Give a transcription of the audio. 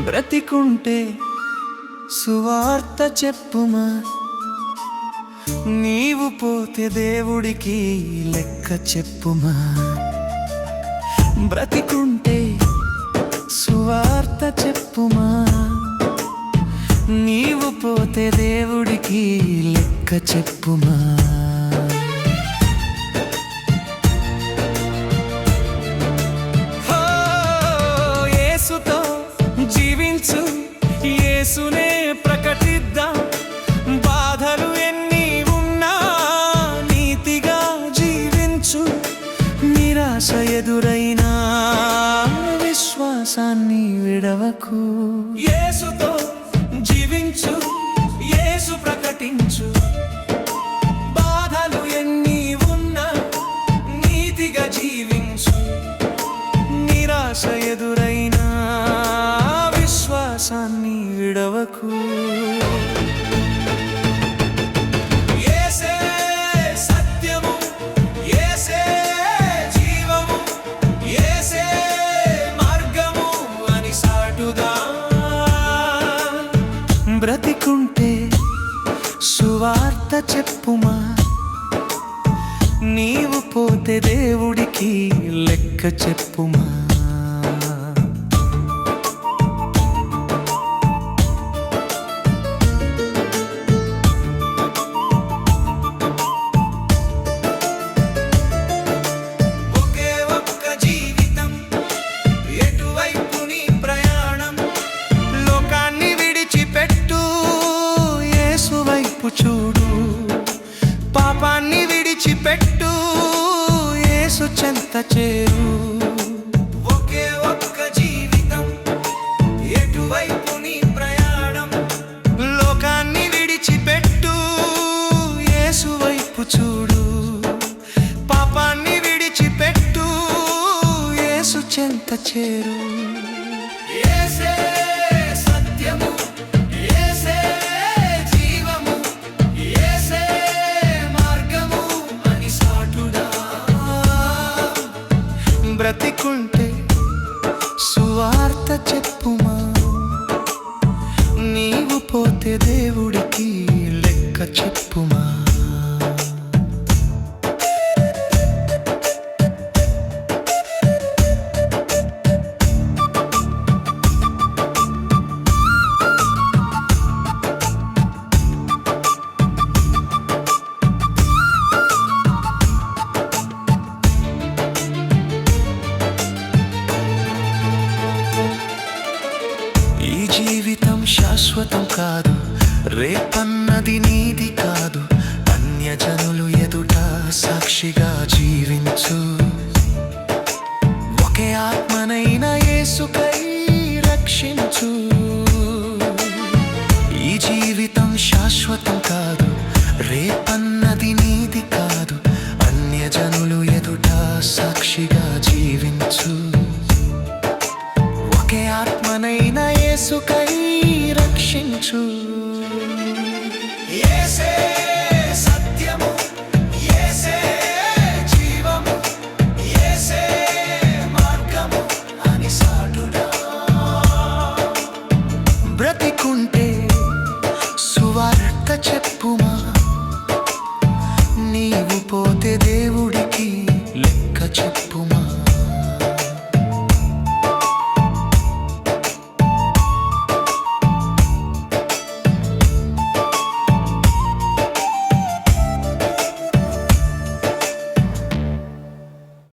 బ్రతికుంటే సువార్త చెప్పుమా. నీవు పోతే దేవుడికి లెక్క చెప్పుమా. బ్రతికుంటే సువార్త చెప్పుమా. నీవు పోతే దేవుడికి లెక్క చెప్పుమా. విశ్వాసాన్ని విడవకు. యేసుతో జీవించు యేసు ప్రకటించు. బాధలు ఎన్ని ఉన్నా నీతిగా జీవించు. నిరాశ ఎదురైనా విశ్వాసాన్ని విడవకు. బ్రతికుంటే సువార్త చెప్పుమా? నీవు పోతే దేవుడికి లెక్క చెప్పుమా? పాపాన్ని విడిచిపెట్టు యేసు చెంత చేరు. ఒకే ఒక్క జీవితం ఎటువైపు నీ ప్రయాణం? లోకాన్ని విడిచిపెట్టు యేసు వైపు చూడు. పాపాన్ని విడిచిపెట్టు యేసు చెంత చేరు. బ్రతికుంటే సువార్త చెప్పుమా? నీవు పోతే దేవుడికి లెక్క చెప్పుమా? జీవితం శాశ్వతం కాదు రేపన్నది నీది కాదు. అన్యజనులు ఎదుట సాక్షిగా జీవించు. ఒకే ఆత్మనైన యేసుకై రక్షించు. ఈ జీవితం శాశ్వతం కాదు రేపన్న బ్రతికుంటే సువార్త చెప్పుమా నీవు పోతే దేవుడు.